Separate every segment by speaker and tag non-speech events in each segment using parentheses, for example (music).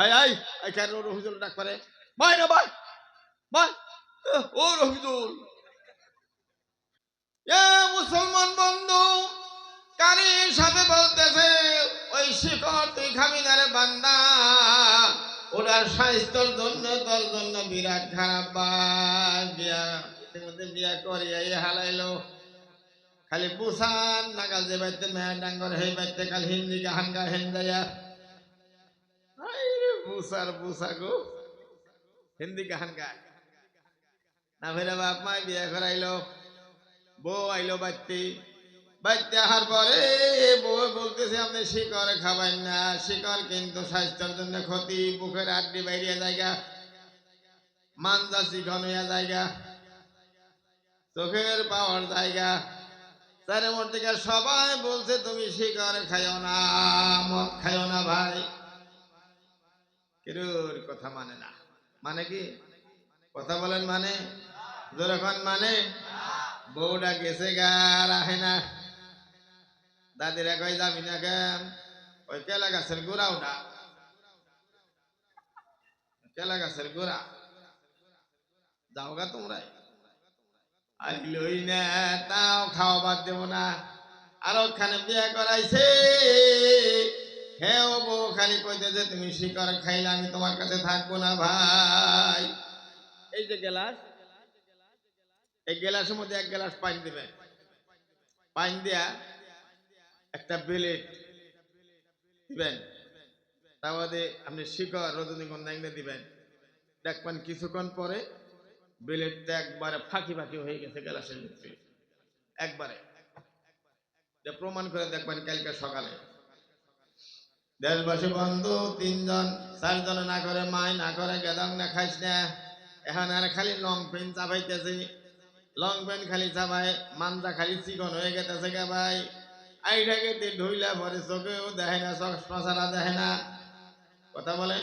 Speaker 1: আয় আয়। আয় কেন রহিদুল ডাক পারে? ভাই না ভাই ভাই। ও রহিদুল এ মুসলমান বন্ধু কারির সাথে বলতেছে, ওই শিকড় তুই খাবি না রে বান্দা। ওনার স্বাস্থ্যর জন্য, তোর জন্য বিরাট খারাপ বিয়া বিয়া করিয়া এই হালাইলো। খালি বুসান নাগাল যে বাইতে মেয়া ডাঙ্গর হেই বাইতে কাল হিন্দি গাহান গা হেন আইরে বুসার বুসা গো। হিন্দি গান গায়। না ফেরে বাপ মাই বিয়া করাইলো। বউ আইলো বাইতে বাইতে আহার পরে বউ বলতেছে, আপনি শিকড় খাবেন না। শিকড় কিন্তু স্বাস্থ্যের জন্য ক্ষতি। বুকের আড্ডি বাইরিয়া জায়গা। মানজা চিকন হইয়া জায়গা। চোখের পাওয়ার জায়গা। তার মধ্যে সবাই বলছে, তুমি শিকড় খাইও না, মদ খাইও না ভাই। কিরুর কথা মানে না? মানে কি? কথা বলেন মানে? যখন মানে? বউটা গেছে গা আর আহে না। দাদিরা কই যাবি না কেন? ওই কেলা গাছের গোড়া ওটা। কেলা গাছের গোড়া। যাও গা তোমরা আইলই না, তাও খাওয়া বাদ দেব না। আর ওখানে বিয়ে করাইছে। হ্যাঁ ও বউ, খালি কইতে যে তুমি শিকড় খাইলে আমি তোমার কাছে থাকব না ভাই। এই যে গেলাস, এই গেলাসের মধ্যে এক গ্লাস পানি দিবে। পানি দিয়া একটা বেলেট দিবেন। তার বাদে আপনি শিকড়, রজনীগন্ধা এনে দিবেন। দেখবেন কিছুক্ষণ পরে বেলেটটা একবারে ফাঁকি ফাঁকি হয়ে গেছে গ্লাসের ভিতরে একবারে। প্রমাণ করে দেখবেন কালকে সকালে। দেশবাসী বন্ধু, তিনজন চারজন না করে মাই, না করে গেদাম না খাইস না? এখন আর খালি লং পেন চাপাইতেছে লং পেন খালি চাপাই মানজা খালি চিকন হয়ে গেতেছে গে ভাই আইটাকে তে ঢইলা পরে চোখেও দেখে না চশমা ছাড়া দেখে না। কথা বলে?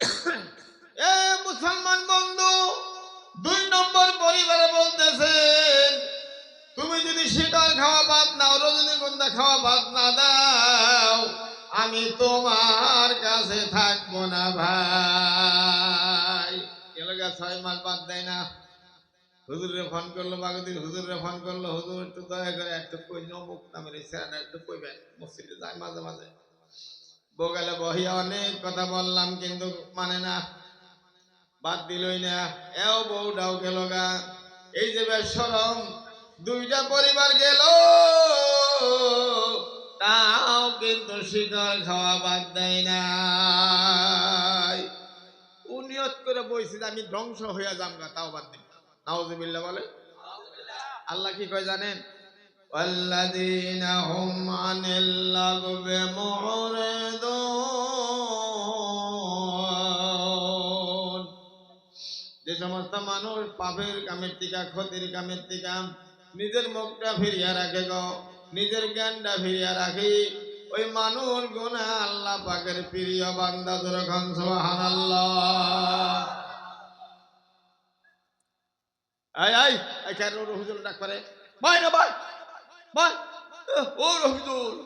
Speaker 1: (coughs) এ মুসলমান বন্ধু, দুই নম্বর পরিবারে বলতেছেন, তুমি যদি শিকার খাওয়া বাদ নাও, রজনীগন্ধা খাওয়া বাদ না দাও। আমি তোমার কাছে থাকব না ভাই। এলাকা ছয় মাস বাদ দেয় না? হুজুরে ফোন করল বাগদিন হুজুরে ফোন করল, হুজুর একটু দয়া করে একটু কই নমুক নামের স্যার একটু কইবেন, মসজিদে যায় মাঝে মাঝে। বগালে বহিয়া অনেক কথা বললাম, কিন্তু মানে না, বাদ দিলই না। এও বউটাও গেল গা। এই যে বেশ সরম, দুইটা পরিবার গেল। কিন্তু শিকড় খাওয়া বাদ দেয় না উনিয়ত করে বইছি যে আমি ধ্বংস হইয়া যাম গা তাও বাদ দিই নাউজুবিল্লাহ বলে আল্লাহ কি কয় জানেন والذين هم عن اللغو معرضون যে সমস্ত মানুষ পাপের কামের টিকা ক্ষতির কামের টিকা নিজের মুখটা ফিরিয়া রাখে গো নিজের জ্ঞানটা ফিরিয়া রাখি ওই মানুষ গুণা আল্লাহ পাকের প্রিয় বান্দা যখন সোহান আই আই কেন রহিদুল ডাক পারে? ভাই না ভাই ভাই। ও রহিদুল